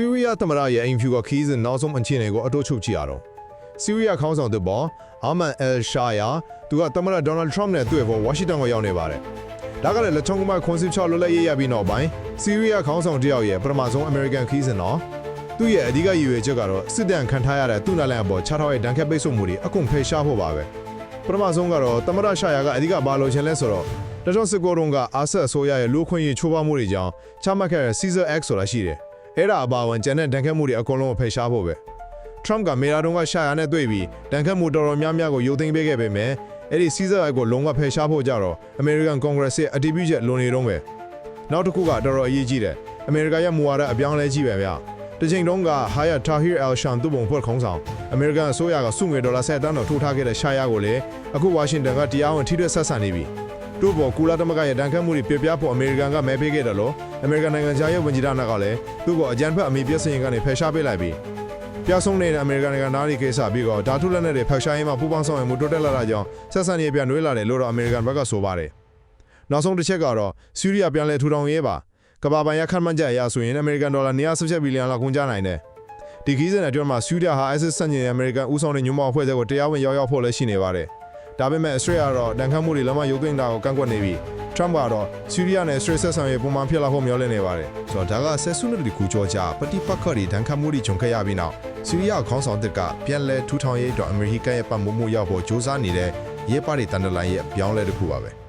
ဆီးရီးယားသမ္မတရဲ့အင်ဖြူကခီးစဉ်နောက်ဆုံးအခြေအနေကိုအတိုးချုပ်ကြည့်ရတော့ဆီးရီးယားခေါင်းဆောင်တဲ့ပေါ်အာမန်အယ်ရှာယာသူကသမ္မတဒေါ်နယ်ထရမ့်နဲ့တွေ့ဖို့ဝါရှင်တန်ကိုရောက်နေပါတယ်ဒါကလည်းလက်ချုံကမှခွန်စစ်ချောလွတ်လပ်ရေးရပြီးနောက်ပိုင်းဆီးရီးယားခေါင်းဆောင်တယောက်ရဲ့ပထမဆုံးအမေရိကန်ခီးစဉ်တော့သူ့ရဲ့အဓိကရည်ရွယ်ချက်ကတော့စစ်တပ်ခံထားရတဲ့သူ့နာလန်အပေါ်ခြားထားတဲ့ဒဏ်ခတ်ပိတ်ဆို့မှုတွေအကုန်ဖယ်ရှားဖို့ပါပဲပထမဆုံးကတော့သမ္မတရှာယာကအဓိကဘာလို့ချင်လဲဆိုတော့တချို့စစ်ကောတုံးကအာဆက်အစိုးရရဲ့လူခွင့်ရေးချိုးဖောက်မှုတွေကြောင့်ချမှတ်ခဲ့တဲ့ Caesar Act ဆိုတာရှိတယ် အဲ့ဒါအပါအဝင်ကျန်တဲ့ဒဏ်ခတ်မှုတွေအကုန်လုံးကိုဖယ်ရှားဖို့ပဲ Trump ကမေရာတုံးကရှာယာနဲ့တွေ့ပြီးဒဏ်ခတ်မှုတော်တော်များများကိုယုံသိမ်းပေးခဲ့ပေမဲ့အဲ့ဒီ Caesar Act ကိုလုံးဝဖယ်ရှားဖို့ကြတော့ American Congress ရဲ့အတည်ပြုချက်လွန်နေတော့ပဲနောက်တစ်ခုကတော်တော်အရေးကြီးတယ်အမေရိကန်ရဲ့မူဝါဒအပြောင်းအလဲကြီးပဲဗျတချိန်တုန်းက Hayat Tahrir al-Sham သူ့ပုံဖွဲ့ခုံးဆောင်အမေရိကန်အစိုးရကစုငွေဒေါ်လာ10တန်းတော့ထိုးထားခဲ့တဲ့ရှာယာကိုလေအခုဝါရှင်တန်ကတရားဝင်ထိတွေ့ဆက်ဆံနေပြီ တို့ပေါ်ကူလာတမကရဲ့ဒဏ်ခတ်မှုတွေပြပြဖို့အမေရိကန်ကမဲပေးခဲ့တယ်လို့အမေရိကန်နိုင်ငံသားရဲ့ဝန်ကြီးဌာနကလည်းသူ့ကိုအကြံဖက်အမိပြည့်စင်ကနေဖယ်ရှားပေးလိုက်ပြီပြဆုံးနေတဲ့အမေရိကန်နိုင်ငံသားတွေကိစ္စပြီးတော့ဓာတုလက်နက်တွေဖယ်ရှားရေးမှာပူးပေါင်းဆောင်ရွက်မှုတိုးတက်လာတာကြောင့်ဆက်ဆံရေးပြန်နှွေးလာတယ်လို့တော့အမေရိကန်ဘက်ကဆိုပါတယ်နောက်ဆုံးတစ်ချက်ကတော့ဆီးရီးယားပြန်လည်ထူထောင်ရေးပါကမ္ဘာပိုင်ရခန့်မှန်းချက်အရဆိုရင်အမေရိကန်ဒေါ်လာ117ဘီလီယံလောက်ကုန်ကျနိုင်တယ်ဒီခီးစဉ်အတွင်းမှာဆီးရီးယားဟာ ISIS ဆန့်ကျင်တဲ့အမေရိကန်ဦးဆောင်တဲ့ညွှန်ပေါင်းအဖွဲ့ချက်ကိုတရားဝင်ရောက်ရောက်ဖို့လည်းရှိနေပါတယ် ဒါပေမဲ့အစ္စရေးကတော့ဒဏ်ခတ်မှုတွေလုံးဝရုပ်သိမ်းတာကိုကန့်ကွက်နေပြီး Trump ကတော့ဆီးရီးယားနဲ့အစ္စရေးဆက်ဆံရေးပုံမှန်ဖြစ်လာဖို့မျှော်လင့်နေပါတယ်ဆိုတော့ဒါကဆက်စုနှစ်ဒီကူကြောကြပတိပတ်ခတ်တွေဒဏ်ခတ်မှုတွေဂျုံခဲ့ရပြီးနောက်ဆီးရီးယားခေါင်းဆောင်တစ်ကပြန်လဲထူထောင်ရေးအတွက်အမေရိကန်ရဲ့ပတ်မှုမှုရောက်ဖို့စ조사နေတဲ့ရဲပါတွေတန်တလိုင်းရဲ့ပြောင်းလဲတစ်ခုပါပဲ